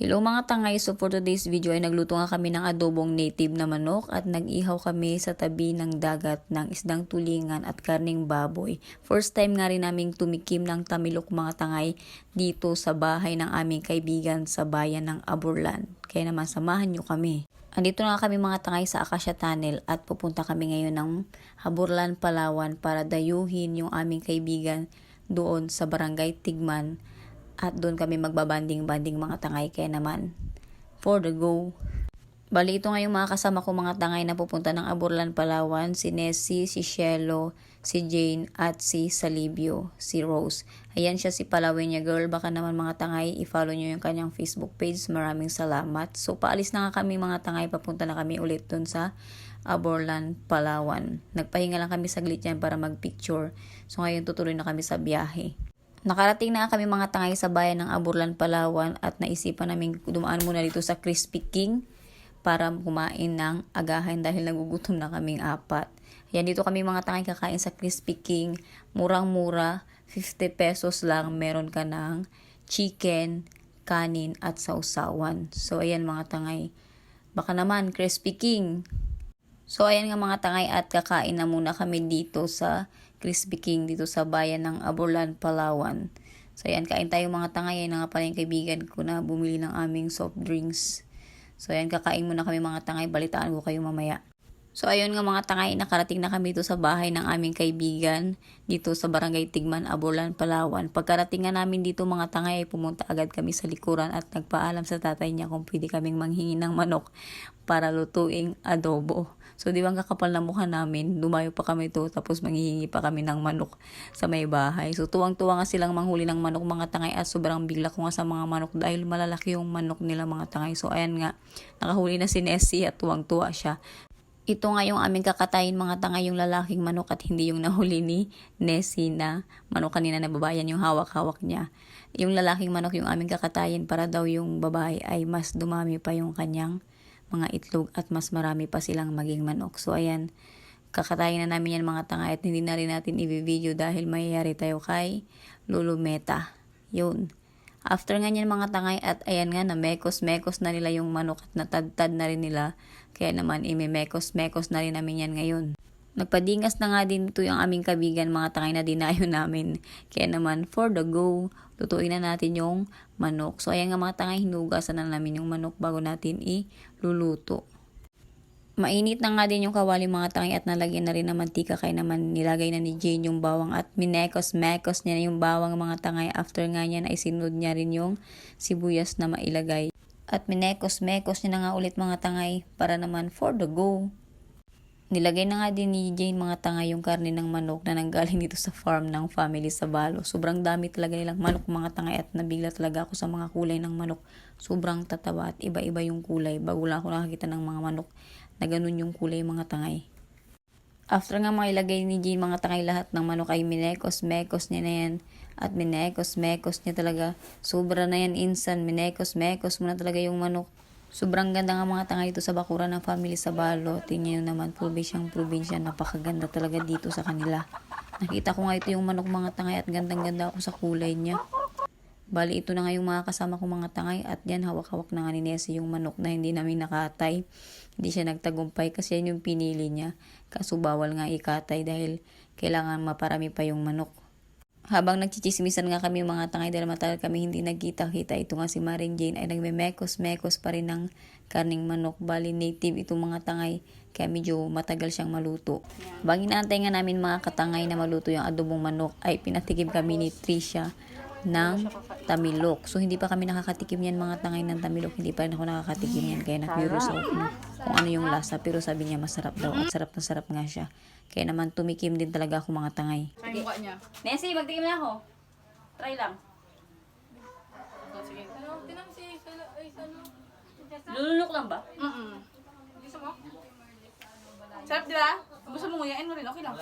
Hello mga tangay, so for today's video ay nagluto nga kami ng adobong native na manok at nag-ihaw kami sa tabi ng dagat ng isdang tulingan at karning baboy. First time nga rin naming tumikim ng tamilok mga tangay dito sa bahay ng aming kaibigan sa bayan ng Aburlan. Kaya naman samahan nyo kami. Andito na kami mga tangay sa Acacia Tunnel at pupunta kami ngayon ng Haburlan, Palawan para dayuhin yung aming kaibigan doon sa Barangay Tigman at doon kami magbabanding-banding mga tangay kaya naman for the go. Bali ito nga mga kasama ko mga tangay na pupunta ng Aburlan, Palawan, si Nessie, si Shelo, si Jane, at si Salibio, si Rose. Ayan siya si Palawenya Girl. Baka naman mga tangay, i-follow nyo yung kanyang Facebook page. Maraming salamat. So paalis na nga kami mga tangay, papunta na kami ulit dun sa Aburlan, Palawan. Nagpahinga lang kami saglit yan para mag-picture. So ngayon tutuloy na kami sa biyahe. Nakarating na kami mga tangay sa bayan ng Aburlan, Palawan at naisipan namin dumaan muna dito sa Crispy King para kumain ng agahan dahil nagugutom na kaming apat. Yan dito kami mga tangay kakain sa Crispy King. Murang-mura, 50 pesos lang meron ka ng chicken, kanin at sausawan. So ayan mga tangay. Baka naman Crispy King. So ayan nga mga tangay at kakain na muna kami dito sa Crispy King dito sa bayan ng Aburlan, Palawan. So ayan, kain tayo mga tangay. Ayan na nga pala yung kaibigan ko na bumili ng aming soft drinks. So ayan, kakain muna kami mga tangay. Balitaan ko kayo mamaya. So ayun nga mga tangay, nakarating na kami dito sa bahay ng aming kaibigan dito sa Barangay Tigman, Aburlan, Palawan. Pagkarating nga namin dito mga tangay, ay pumunta agad kami sa likuran at nagpaalam sa tatay niya kung pwede kaming manghingi ng manok para lutuing adobo. So, di ba ang kakapal na mukha namin, dumayo pa kami to, tapos manghihingi pa kami ng manok sa may bahay. So, tuwang-tuwa nga silang manghuli ng manok mga tangay at sobrang bigla ko nga sa mga manok dahil malalaki yung manok nila mga tangay. So, ayan nga, nakahuli na si Nessie at tuwang-tuwa siya. Ito nga yung aming kakatayin mga tangay yung lalaking manok at hindi yung nahuli ni Nessie na manok kanina na babayan yung hawak-hawak niya. Yung lalaking manok yung aming kakatayin para daw yung babae ay mas dumami pa yung kanyang mga itlog at mas marami pa silang maging manok. So ayan, kakatayin na namin yan mga tanga at hindi na rin natin i-video dahil mayayari tayo kay Lulu Meta. Yun. After nga yan mga tangay at ayan nga na mekos-mekos na nila yung manok at natadtad na rin nila. Kaya naman ime-mekos-mekos na rin namin yan ngayon. Nagpadingas na nga din ito yung aming kabigan mga tangay na dinayo namin. Kaya naman for the go, lutuin na natin yung manok. So ayan nga mga tangay, hinugasan na namin yung manok bago natin iluluto. Mainit na nga din yung kawali mga tangay at nalagyan na rin ng mantika kaya naman nilagay na ni Jane yung bawang at minekos-mekos niya yung bawang mga tangay. After nga niya ay sinunod niya rin yung sibuyas na mailagay. At minekos-mekos niya na nga ulit mga tangay para naman for the go. Nilagay na nga din ni Jane mga tanga yung karne ng manok na nanggaling dito sa farm ng family sa Balo. Sobrang dami talaga nilang manok mga tanga at nabigla talaga ako sa mga kulay ng manok. Sobrang tataba at iba-iba yung kulay. Bago lang ako nakakita ng mga manok na ganun yung kulay mga tangay. After nga mailagay ni Jane mga tangay lahat ng manok ay minekos-mekos niya na yan. At minekos-mekos niya talaga. Sobra na yan insan. Minekos-mekos mo na talaga yung manok. Sobrang ganda nga mga tanga dito sa bakuran ng family sa Balo. Tingnan nyo naman, probinsyang probinsya. Napakaganda talaga dito sa kanila. Nakita ko nga ito yung manok mga tangay at gandang-ganda ako sa kulay niya. Bali, ito na nga yung mga kasama ko mga tangay at yan, hawak-hawak na nga ni Nessie yung manok na hindi namin nakatay. Hindi siya nagtagumpay kasi yan yung pinili niya. Kaso bawal nga ikatay dahil kailangan maparami pa yung manok. Habang nagchichismisan nga kami mga tangay dahil matagal kami hindi nagkita-kita, ito nga si Maring Jane ay nagme-mekos-mekos pa rin ng karning manok. Bali native itong mga tangay kaya medyo matagal siyang maluto. Bang inaantay nga namin mga katangay na maluto yung adobong manok ay pinatikim kami ni Trisha ng tamilok. So, hindi pa kami nakakatikim yan mga tangay ng tamilok. Hindi pa rin ako nakakatikim yan. Kaya na-curious ako kung ano yung lasa. Pero sabi niya masarap daw at sarap na sarap nga siya. Kaya naman tumikim din talaga ako mga tangay. Ay, mukha niya. Nessie, magtikim na ako. Try lang. Oh, sige. Ano? Tinang si... Ay, sano? Lulunok lang ba? Mm-mm. Gusto mo? Sarap, di ba? Gusto mo nguyain mo rin, okay lang.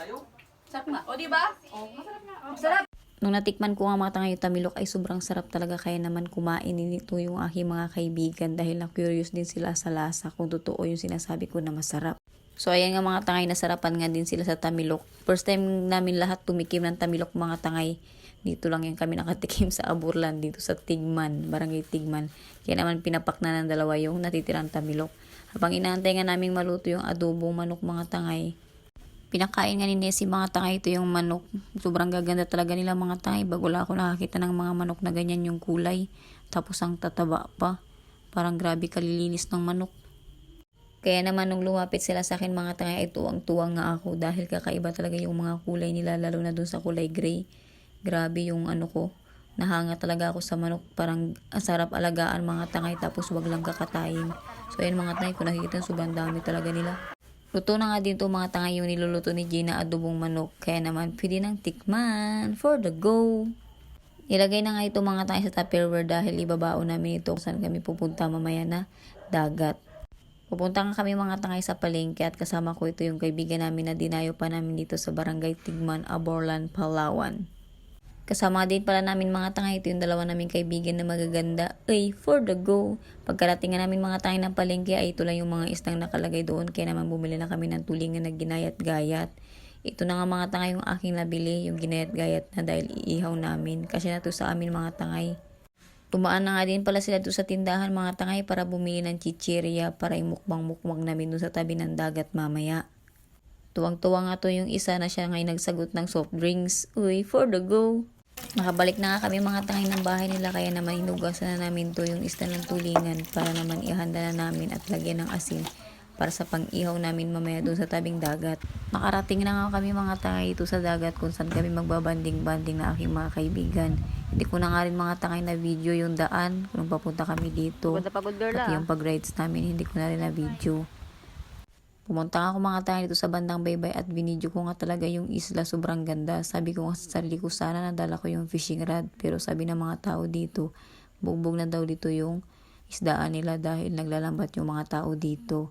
Sarap nga. O, di ba? O, masarap na. O, Sarap! Nung natikman ko nga mga tangay yung tamilok ay sobrang sarap talaga kaya naman kumain nito yung aking mga kaibigan dahil na-curious din sila sa lasa kung totoo yung sinasabi ko na masarap. So ayan nga mga tangay, nasarapan nga din sila sa tamilok. First time namin lahat tumikim ng tamilok mga tangay. Dito lang yan kami nakatikim sa Aburlan, dito sa Tigman, Barangay Tigman. Kaya naman pinapak na ng dalawa yung natitirang tamilok. Habang inaantay nga naming maluto yung adobong manok mga tangay, Pinakain nga ni Nessie mga tangay ito yung manok. Sobrang gaganda talaga nila mga tangay. Bago lang ako nakakita ng mga manok na ganyan yung kulay. Tapos ang tataba pa. Parang grabe kalilinis ng manok. Kaya naman nung lumapit sila sa akin mga tangay ay tuwang-tuwang nga ako dahil kakaiba talaga yung mga kulay nila lalo na dun sa kulay gray. Grabe yung ano ko. Nahanga talaga ako sa manok. Parang ang sarap alagaan mga tangay tapos wag lang kakatayin. So ayun mga tangay kung nakikita sobrang dami talaga nila. Luto na nga din to mga tangay yung niluluto ni Gina adobong manok. Kaya naman pwede ng tikman for the go. Ilagay na nga ito mga tangay sa tupperware dahil ibabao namin ito kung saan kami pupunta mamaya na dagat. Pupunta nga kami mga tangay sa palengke at kasama ko ito yung kaibigan namin na dinayo pa namin dito sa barangay Tigman, Aborlan, Palawan. Kasama din pala namin mga tangay ito yung dalawa naming kaibigan na magaganda. Ay, for the go! Pagkarating nga namin mga tangay ng palengke ay ito lang yung mga istang nakalagay doon kaya naman bumili na kami ng tulingan na ginayat-gayat. Ito na nga mga tangay yung aking nabili, yung ginayat-gayat na dahil iihaw namin. Kasi na to sa amin mga tangay. Tumaan na nga din pala sila doon sa tindahan mga tangay para bumili ng chichirya para imukbang-mukbang namin doon sa tabi ng dagat mamaya. Tuwang-tuwa nga to yung isa na siya ngayon nagsagot ng soft drinks. Uy, for the go! Nakabalik na nga kami mga tangay ng bahay nila kaya naman inugasan na namin to yung isda ng tulingan para naman ihanda na namin at lagyan ng asin para sa pang-ihaw namin mamaya doon sa tabing dagat. Nakarating na nga kami mga tangay ito sa dagat kung saan kami magbabanding-banding na aking mga kaibigan. Hindi ko na nga rin mga tangay na video yung daan kung papunta kami dito. Pagod na pagod girl Pati ah. yung pag-rides namin, hindi ko na rin na video. Pumunta ako mga tayo dito sa bandang baybay at binidyo ko nga talaga yung isla sobrang ganda. Sabi ko nga sa sarili ko sana nadala ko yung fishing rod. Pero sabi ng mga tao dito, bugbog na daw dito yung isdaan nila dahil naglalambat yung mga tao dito.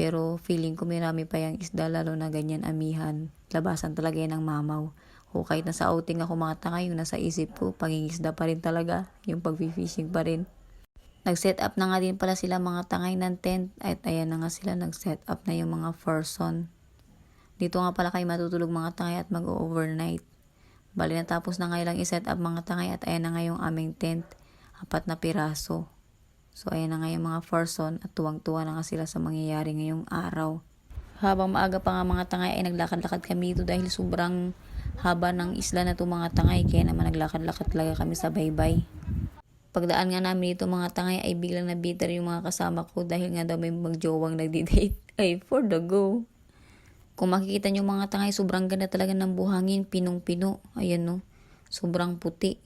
Pero feeling ko marami pa yung isda lalo na ganyan amihan. Labasan talaga yan ng mamaw. O kahit nasa outing ako mga tanga, yung nasa isip ko, pangingisda pa rin talaga. Yung pag-fishing pa rin. Nag-set up na nga din pala sila mga tangay ng tent at ayan na nga sila nag-set up na yung mga person. Dito nga pala kayo matutulog mga tangay at mag-overnight. Bali natapos na nga ilang i-set up mga tangay at ayan na nga yung aming tent. Apat na piraso. So ayan na nga yung mga person at tuwang-tuwa na nga sila sa mangyayari ngayong araw. Habang maaga pa nga mga tangay ay naglakad-lakad kami dito dahil sobrang haba ng isla na to mga tangay kaya naman naglakad-lakad talaga kami sa baybay. Pagdaan nga namin dito mga tangay ay biglang nabitter yung mga kasama ko dahil nga daw may magjowang nagdi-date. Ay, for the go. Kung makikita nyo mga tangay, sobrang ganda talaga ng buhangin, pinong-pino. Ayan no, sobrang puti.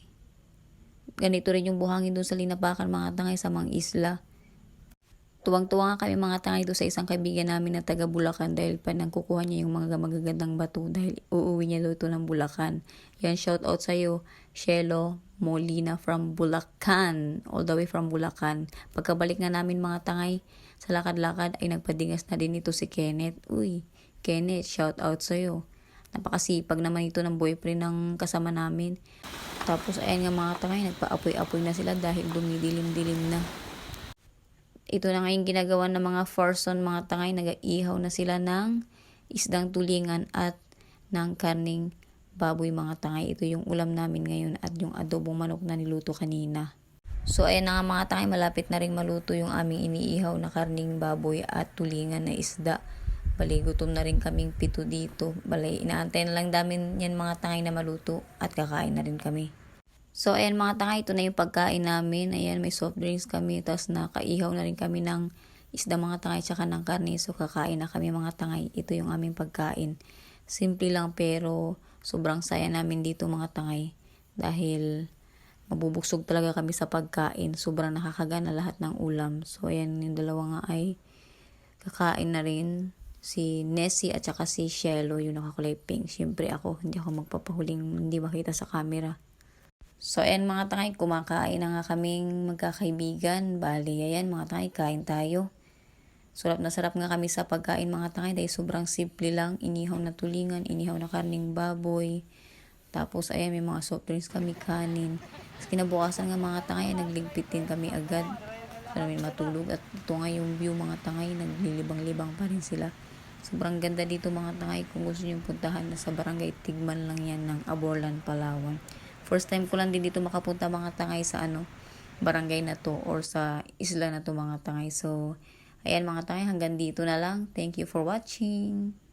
Ganito rin yung buhangin doon sa linapakan mga tangay sa mga isla. Tuwang-tuwa nga kami mga tangay doon sa isang kaibigan namin na taga Bulacan dahil pa nang kukuha niya yung mga magagandang bato dahil uuwi niya doon ito ng Bulacan. Yan, shout out sa'yo, Shelo Molina from Bulacan. All the way from Bulacan. Pagkabalik nga namin mga tangay sa lakad-lakad ay nagpadingas na din ito si Kenneth. Uy, Kenneth, shout out sa'yo. Napakasipag naman ito ng boyfriend ng kasama namin. Tapos ayan nga mga tangay, nagpa-apoy-apoy na sila dahil dumidilim-dilim na. Ito na nga yung ginagawa ng mga person, mga tangay, nag-ihaw na sila ng isdang tulingan at ng karning baboy mga tangay. Ito yung ulam namin ngayon at yung adobong manok na niluto kanina. So ayan na nga mga tangay, malapit na rin maluto yung aming iniihaw na karning baboy at tulingan na isda. Bali, gutom na rin kaming pito dito. Bali, inaantay na lang namin yan mga tangay na maluto at kakain na rin kami. So, ayan mga tangay, ito na yung pagkain namin. Ayan, may soft drinks kami. Tapos nakaihaw na rin kami ng isda mga tangay tsaka ng karne. So, kakain na kami mga tangay. Ito yung aming pagkain. Simple lang pero sobrang saya namin dito mga tangay. Dahil mabubuksog talaga kami sa pagkain. Sobrang nakakagana lahat ng ulam. So, ayan yung dalawa nga ay kakain na rin si Nessie at saka si Shelo yung nakakulay pink. Siyempre ako, hindi ako magpapahuling hindi makita sa camera. So, ayan mga tangay, kumakain na nga kaming magkakaibigan. Bali, ayan mga tangay, kain tayo. Sarap na sarap nga kami sa pagkain mga tangay dahil sobrang simple lang. Inihaw na tulingan, inihaw na karning baboy. Tapos, ayan, may mga soft drinks kami kanin. Tapos, kinabukasan nga mga tangay, nagligpit din kami agad para matulog. At ito nga yung view mga tangay, naglilibang-libang pa rin sila. Sobrang ganda dito mga tangay. Kung gusto nyo puntahan, sa barangay Tigman lang yan ng Aborlan, Palawan. First time ko lang din dito makapunta mga tangay sa ano, barangay na to or sa isla na to mga tangay. So, ayan mga tangay, hanggang dito na lang. Thank you for watching.